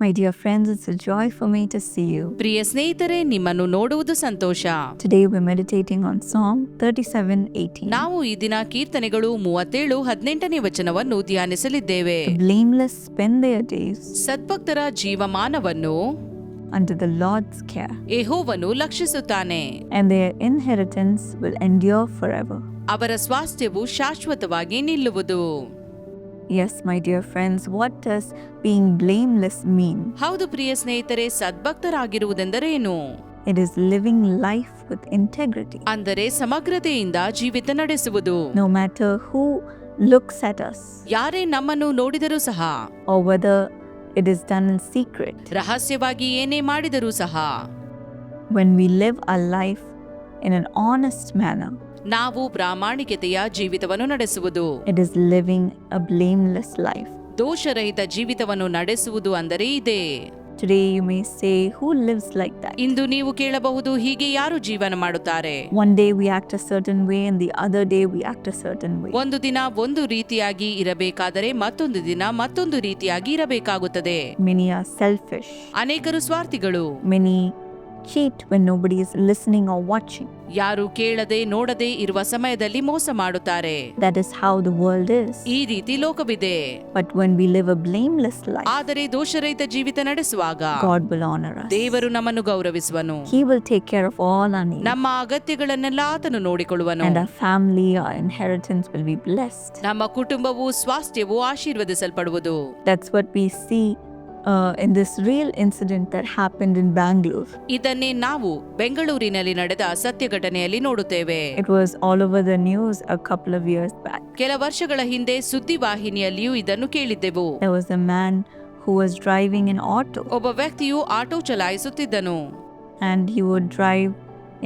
My dear friends, it's a joy for me to see you. ಪ್ರಿಯ ಸ್ನೇಹಿತರೆ ನಿಮ್ಮನ್ನು ನೋಡುವುದು ಸಂತೋಷ Today we're meditating on Psalm 37:18. ನಾವು ಈ ದಿನ ಕೀರ್ತನೆಗಳು ಮೂವತ್ತೇಳು ಹದಿನೆಂಟನೇ ವಚನವನ್ನು ಧ್ಯಾನಿಸಲಿದ್ದೇವೆ The blameless spend their days ಸದ್ಭಕ್ತರ ಜೀವಮಾನವನ್ನು under the Lord's care, ಯೆಹೋವನು ಲಕ್ಷಿಸುತ್ತಾನೆ and their inheritance will endure forever. ಅವರ ಸ್ವಾಸ್ಥ್ಯವು ಶಾಶ್ವತವಾಗಿ ನಿಲ್ಲುವುದು yes my dear friends what does being blameless mean ಹೌದು ಪ್ರಿಯ ಸ್ನೇಹಿತರೆ ಸದ್ಭಕ್ತರಾಗಿರುವುದೆಂದರೇನು it is living life with integrity ಅಂದರೆ ಸಮಗ್ರತೆಯಿಂದ ಜೀವಿತ ನಡೆಸುವುದು. No matter who looks at us ಯಾರೇ ನಮ್ಮನ್ನು ನೋಡಿದರೂ ಸಹ. It is done in secret ರಹಸ್ಯವಾಗಿ ಏನೇ ಮಾಡಿದರೂ ಸಹ. When we live a life in an honest manner ನಾವು ಪ್ರಾಮಾಣಿಕತೆಯ ಜೀವಿತವನ್ನು ನಡೆಸುವುದು. It is living a blameless life ದೋಷರಹಿತ ಜೀವಿತವನ್ನು ನಡೆಸುವುದು ಅಂದರೆ ಇದೆ. Today you may say who lives like the ಇಂದು ನೀವು ಕೇಳಬಹುದು ಹೀಗೆ ಯಾರು ಜೀವನ ಮಾಡುತ್ತಾರೆ? One day we act a certain way and the other day we act a certain way ಒಂದು ದಿನ ಒಂದು ರೀತಿಯಾಗಿ ಇರಬೇಕಾದರೆ ಮತ್ತೊಂದು ದಿನ ಮತ್ತೊಂದು ರೀತಿಯಾಗಿ ಇರಬೇಕಾಗುತ್ತದೆ. ಮೆನಿ ಆರ್ ಸೆಲ್ಫಿಶ್ ಅನೇಕರು ಸ್ವಾರ್ಥಿಗಳು. Many cheat when nobody is listening or watching. ಯಾರು ಕೇಳದೆ ನೋಡದೆ ಇರುವ ಸಮಯದಲ್ಲಿ ಮೋಸ ಮಾಡುತ್ತಾರೆ That is how the world is. ಈ ರೀತಿ ಲೋಕವಿದೆ But when we live a blameless life, ಆದರೆ ದೋಷರಹಿತ ಜೀವಿತ ನಡೆಸುವಾಗ God will honor us. ದೇವರು ನಮ್ಮನ್ನು ಗೌರವಿಸುವನು He will take care of all our needs, ನಮ್ಮ ಅಗತ್ಯಗಳನ್ನೆಲ್ಲ ಆತನು ನೋಡಿಕೊಳ್ಳುವನು and our family, our inheritance will be blessed. ನಮ್ಮ ಕುಟುಂಬವು ಸ್ವಾಸ್ಥ್ಯವು ಆಶೀರ್ವದಿಸಲ್ಪಡುವುದು That's what we see in this real incident that happen in Bangalore ಇದನ್ನೇ ನಾವು ಬೆಂಗಳೂರಿನಲ್ಲಿ ನಡೆದ ಸತ್ಯ ಘಟನೆಯಲ್ಲಿ ನೋಡುತ್ತೇವೆ. It was all over the news a couple of years back ಕೆಲ ವರ್ಷಗಳ ಹಿಂದೆ ಸುದ್ದಿ ವಾಹಿನಿಯಲ್ಲಿಯೂ ಇದನ್ನು ಕೇಳಿದ್ದೆವು. There was a man who was driving in auto ಒಬ್ಬ ವ್ಯಕ್ತಿಯು auto ಚಲಾಯಿಸುತ್ತಿದ್ದನು. And he would drive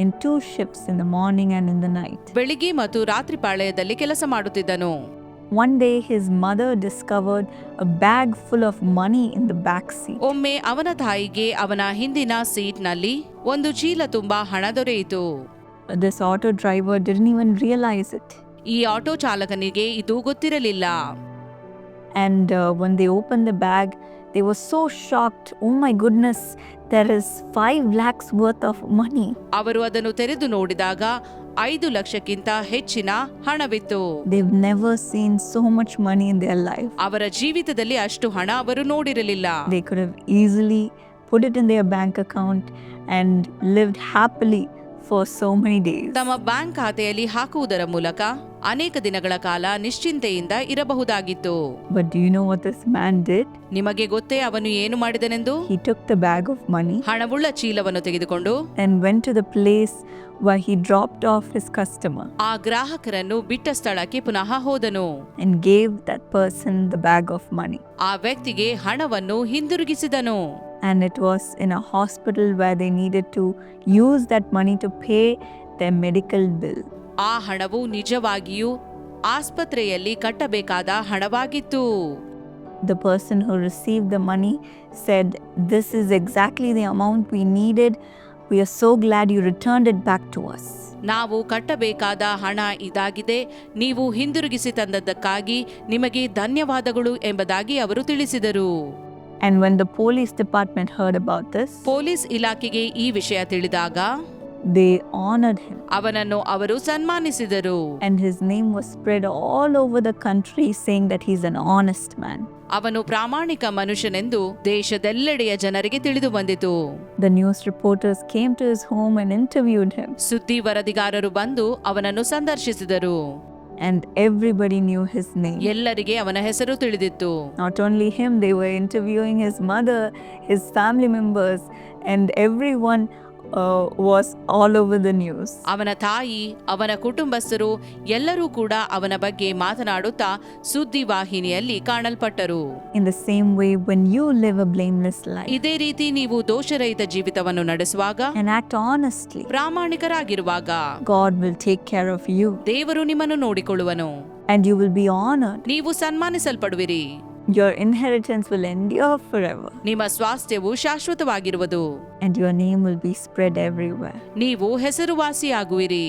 in two shifts in the morning and in the night ಬೆಳಿಗ್ಗೆ ಮತ್ತು ರಾತ್ರಿ ಪಾಳೆಯದಲ್ಲಿ ಕೆಲಸ ಮಾಡುತ್ತಿದ್ದನು. One day his mother discovered a bag full of money in the back seat. ಒಮ್ಮೆ ಅವನ ತಾಯಿಗೆ ಅವನ ಹಿಂದಿನ ಸೀಟ್ನಲ್ಲಿ ಒಂದು ಚೀಲ ತುಂಬಾ ಹಣ ದೊರೆಯಿತು This auto driver didn't even realize it. ಈ ಆಟೋ ಚಾಲಕನಿಗೆ ಇದು ಗೊತ್ತಿರಲಿಲ್ಲ And uh, when they opened the bag, they were so shocked. Oh my goodness, there is 5 lakhs worth of money. ಅವರು ಅದನ್ನು ತೆರೆದು ನೋಡಿದಾಗ ಐದು ಲಕ್ಷಕ್ಕಿಂತ ಹೆಚ್ಚಿನ ಹಣವಿತ್ತು. Never seen so much money in life ಅವರ ಜೀವಿತದಲ್ಲಿ ಅಷ್ಟು ಹಣ ಅವರು ನೋಡಿರಲಿಲ್ಲ. They could easily put it in their bank account and lived happily for so many days. ತಮ್ಮ ಬ್ಯಾಂಕ್ ಖಾತೆಯಲ್ಲಿ ಹಾಕುವುದರ ಮೂಲಕ ಅನೇಕ ದಿನಗಳ ಕಾಲ ನಿಶ್ಚಿಂತೆಯಿಂದ ಇರಬಹುದಾಗಿತ್ತು But do you know what this man did? ನಿಮಗೆ ಗೊತ್ತೇ ಅವನು ಏನು ಮಾಡಿದನೆಂದು He took the bag of money ಹಣವುಳ್ಳ ಚೀಲವನ್ನು ತೆಗೆದುಕೊಂಡು and went to the place where he dropped off his customer ಆ ಗ್ರಾಹಕರನ್ನು ಬಿಟ್ಟ ಸ್ಥಳಕ್ಕೆ ಪುನಃ ಹೋದನು and gave that person the bag of money. ಆ ವ್ಯಕ್ತಿಗೆ ಹಣವನ್ನು ಹಿಂದಿರುಗಿಸಿದನು And it was in a hospital where they needed to use that money to pay their medical bill. ಆ ಹಣವು ನಿಜವಾಗಿಯೂ ಆಸ್ಪತ್ರೆಯಲ್ಲಿ ಕಟ್ಟಬೇಕಾದ ಹಣವಾಗಿತ್ತು The person who received the money said, This is exactly the amount we needed. We are so glad you returned it back to us. ನಾವು ಕಟ್ಟಬೇಕಾದ ಹಣ ಇದಾಗಿದೆ ನೀವು ಹಿಂದಿರುಗಿಸಿ ತಂದದ್ದಕ್ಕಾಗಿ ನಿಮಗೆ ಧನ್ಯವಾದಗಳು ಎಂಬುದಾಗಿ ಅವರು ತಿಳಿಸಿದರು And when the police department heard about this, police ಇಲಾಖೆಗೆ ಈ ವಿಷಯ ತಿಳಿದಾಗ they honored him. ಅವನನ್ನು ಅವರು ಸನ್ಮಾನಿಸಿದರು And his name was spread all over the country, saying that he's an honest man. ಅವನು ಪ್ರಾಮಾಣಿಕ ಮನುಷ್ಯನೆಂದು ದೇಶದೆಲ್ಲೆಡೆಯ ಜನರಿಗೆ ತಿಳಿದು ಬಂದಿತು The news reporters came to his home and interviewed him, ಸುದ್ದಿ ವರದಿಗಾರರು ಬಂದು ಅವನನ್ನು ಸಂದರ್ಶಿಸಿದರು and everybody knew his name. ಎಲ್ಲರಿಗೆ ಅವನ ಹೆಸರು ತಿಳಿದಿತ್ತು Not only him, they were interviewing his mother, his family members, and everyone uh, was all over the news. ಅವನ ತಾಯಿ ಅವನ ಕುಟುಂಬಸ್ಥರು ಎಲ್ಲರೂ ಕೂಡ ಅವನ ಬಗ್ಗೆ ಮಾತನಾಡುತ್ತಾ ಸುದ್ದಿವಾಹಿನಿಯಲ್ಲಿ ಕಾಣಲ್ಪಟ್ಟರು In the same way, when you live a blameless life ಇದೇ ರೀತಿ ನೀವು ದೋಷರಹಿತ ಜೀವಿತವನ್ನು ನಡೆಸುವಾಗ and act honestly, ಪ್ರಾಮಾಣಿಕರಾಗಿರುವಾಗ God will take care of you ದೇವರು ನಿಮ್ಮನ್ನು ನೋಡಿಕೊಳ್ಳುವನು and you will be honored. ನೀವು ಸನ್ಮಾನಿಸಲ್ಪಡುವಿರಿ Your inheritance will endure forever ನಿಮ್ಮ ಸ್ವಾಸ್ಥ್ಯವು ಶಾಶ್ವತವಾಗಿರುವುದು and your name will be spread everywhere. ನೀವು ಹೆಸರುವಾಸಿಯಾಗುವಿರಿ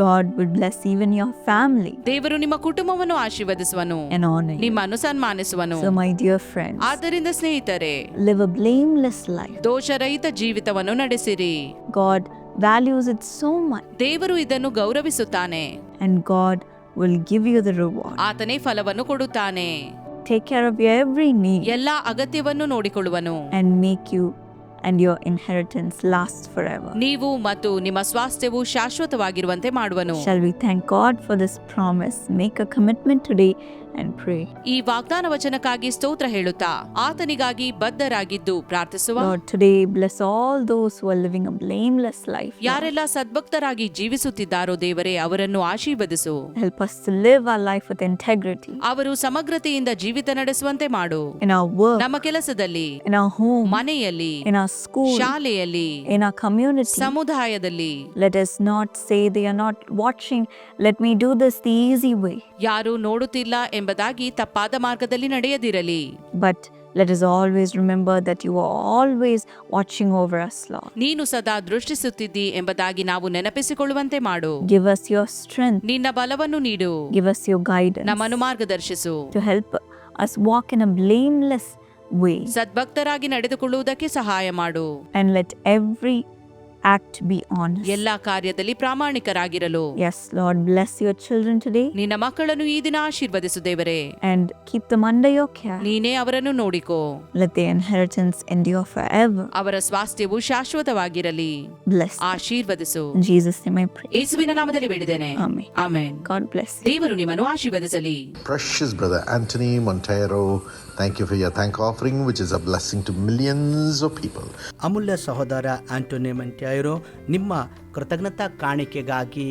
God will bless even your family ದೇವರು ನಿಮ್ಮ ಕುಟುಂಬವನ್ನು ಆಶೀರ್ವದಿಸುವನು and honor you. ನಿಮ್ಮನ್ನು ಸನ್ಮಾನಿಸುವನು So, my dear friends, ಆದ್ದರಿಂದ ಸ್ನೇಹಿತರೆ live a blameless life. ದೋಷರಹಿತ ಜೀವಿತವನ್ನು ನಡೆಸಿರಿ God values it so much, ದೇವರು ಇದನ್ನು ಗೌರವಿಸುತ್ತಾನೆ and God will give you the reward. ಆತನೇ ಫಲವನ್ನು ಕೊಡುತ್ತಾನೆ Take care of your every need ಎಲ್ಲಾ ಅಗತ್ಯವನ್ನು ನೋಡಿಕೊಳ್ಳುವನು and make you and your inheritance last forever. ನೀವು ಮತ್ತು ನಿಮ್ಮ ಸ್ವಾಸ್ಥ್ಯವು ಶಾಶ್ವತವಾಗಿರುವಂತೆ ಮಾಡುವನು Shall we thank God for this promise? Make a commitment today and pray ಈ ವಾಗ್ದಾನ ವಚನಕ್ಕಾಗಿ ಸ್ತೋತ್ರ ಹೇಳುತ್ತಾ ಆತನಿಗಾಗಿ ಬದ್ಧರಾಗಿದ್ದು ಪ್ರಾರ್ಥಿಸುವ? Today bless all those who living life ಯಾರೆಲ್ಲ ಸದ್ಭಕ್ತರಾಗಿ ಜೀವಿಸುತ್ತಿದ್ದಾರೋ ದೇವರೇ ಅವರನ್ನು ಆಶೀರ್ವದಿಸು. Help us to live our life with integrity ಅವರು ಸಮಗ್ರತೆಯಿಂದ ಜೀವಿತ ನಡೆಸುವಂತೆ ಮಾಡು. ಇನ್ ನಮ್ಮ ಕೆಲಸದಲ್ಲಿ ಮನೆಯಲ್ಲಿ ಶಾಲೆಯಲ್ಲಿ ಇನ್ ಕಮ್ಯುನಿಟಿ ಸಮುದಾಯದಲ್ಲಿ. Let us not say they are not watching let me do this the easy way ಯಾರು ನೋಡುತ್ತಿಲ್ಲ ಎಂಬ ಎಂಬುದಾಗಿ ತಪ್ಪಾದ ಮಾರ್ಗದಲ್ಲಿ ನಡೆಯದಿರಲಿ But let us always remember that you are always watching over us, Lord. ನೀನು ಸದಾ ದೃಷ್ಟಿಸುತ್ತಿದ್ದಿ ಎಂಬುದಾಗಿ ನಾವು ನೆನಪಿಸಿಕೊಳ್ಳುವಂತೆ ಮಾಡು Give us your strength. ನಿನ್ನ ಬಲವನ್ನು ನೀಡು Give us your guidance ನಮ್ಮನ್ನು ಮಾರ್ಗದರ್ಶಿಸು to help us walk in a blameless way. ಸದ್ಭಕ್ತರಾಗಿ ನಡೆದುಕೊಳ್ಳುವುದಕ್ಕೆ ಸಹಾಯ ಮಾಡು And let every act be honest. ಎಲ್ಲಾ ಕಾರ್ಯದಲ್ಲಿ ಪ್ರಾಮಾಣಿಕರಾಗಿರಲು Yes, Lord, bless your children today ನಿನ್ನ ಮಕ್ಕಳನ್ನು ಈ ದಿನ ಆಶೀರ್ವದಿಸು ದೇವರೇ and keep them under your care. ನೀನೇ ಅವರನ್ನು ನೋಡಿಕೋ Let their inheritance endure forever. ಅವರ ಸ್ವಾಸ್ಥ್ಯವು ಶಾಶ್ವತವಾಗಿರಲಿ Bless. them. ಆಶೀರ್ವದಿಸು In Jesus' name I pray. ಯೇಸುವಿನ ನಾಮದಲ್ಲಿ ಬೇಡಿದ್ದೇನೆ Amen. Amen God bless. you. ದೇವರು ನಿಮ್ಮನ್ನು ಆಶೀರ್ವದಿಸಲಿ Precious brother Anthony Montero, thank you for your thank offering which is a blessing to millions of people ಅಮೂಲ್ಯ ಸಹೋದರ Anthony ಮಂಟ್ಯಾಯರು ನಿಮ್ಮ ಕೃತಜ್ಞತಾ ಕಾಣಿಕೆಗಾಗಿ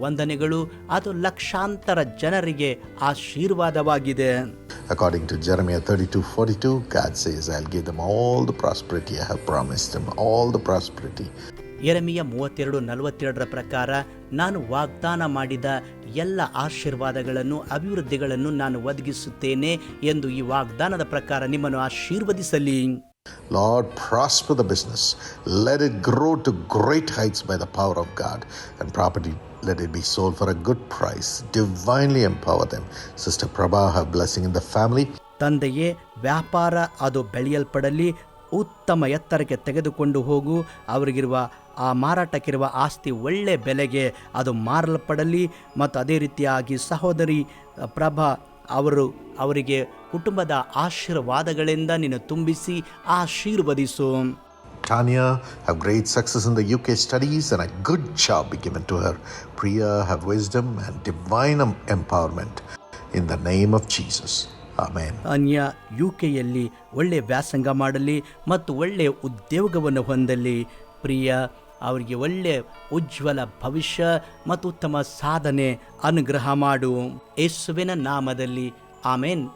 ವಂದನೆಗಳು ಅದು ಲಕ್ಷಾಂತರ ಜನರಿಗೆ ಆಶೀರ್ವಾದವಾಗಿದೆ. According to Jeremiah thirty two forty two God says I'll give them all the prosperity I have promise them all the prosperity ಎರಮಿಯ ಮೂವತ್ತೆರಡು ನಲವತ್ತೆರಡರ ಪ್ರಕಾರ ನಾನು ವಾಗ್ದಾನ ಮಾಡಿದ ಎಲ್ಲ ಆಶೀರ್ವಾದಗಳನ್ನು ಅಭಿವೃದ್ಧಿಗಳನ್ನು ನಾನು ಒದಗಿಸುತ್ತೇನೆ ಎಂದು ಈ ವಾಗ್ದಾನದ ಪ್ರಕಾರ ನಿಮ್ಮನ್ನು ಆಶೀರ್ವದಿಸಲಿ Lord, prosper the business. Let it grow to great heights by the power of God. And property, let it be sold for a good price. Divinely empower them. Sister Prabha, have blessing in the family. ತಂದೆಯೇ ವ್ಯಾಪಾರ ಅದು ಬೆಳೆಯಲ್ಪಡಲಿ ಉತ್ತಮ ಎತ್ತರಕ್ಕೆ ತೆಗೆದುಕೊಂಡು ಹೋಗು ಅವರಿಗಿರುವ ಆ ಮಾರಾಟಕ್ಕಿರುವ ಆಸ್ತಿ ಒಳ್ಳೆ ಬೆಲೆಗೆ ಅದು ಮಾರಲ್ಪಡಲಿ ಮತ್ತು ಅದೇ ರೀತಿಯಾಗಿ ಸಹೋದರಿ ಪ್ರಭಾ ಅವರು ಅವರಿಗೆ ಕುಟುಂಬದ ಆಶೀರ್ವಾದಗಳಿಂದ ನೀನು ತುಂಬಿಸಿ ಆಶೀರ್ವದಿಸು Tanya, have great success in the UK studies and a good job be given to her. Priya, have wisdom and divine empowerment. In the name of Jesus. Amen. ಅನ್ಯ ಯು ಕೆಯಲ್ಲಿ ಒಳ್ಳೆಯ ವ್ಯಾಸಂಗ ಮಾಡಲಿ ಮತ್ತು ಒಳ್ಳೆಯ ಉದ್ಯೋಗವನ್ನು ಹೊಂದಲಿ ಪ್ರಿಯ ಅವರಿಗೆ ಒಳ್ಳೆಯ ಉಜ್ವಲ ಭವಿಷ್ಯ ಮತ್ತು ಉತ್ತಮ ಸಾಧನೆ ಅನುಗ್ರಹ ಮಾಡು ಯೇಸುವಿನ ನಾಮದಲ್ಲಿ ಆಮೇನ್.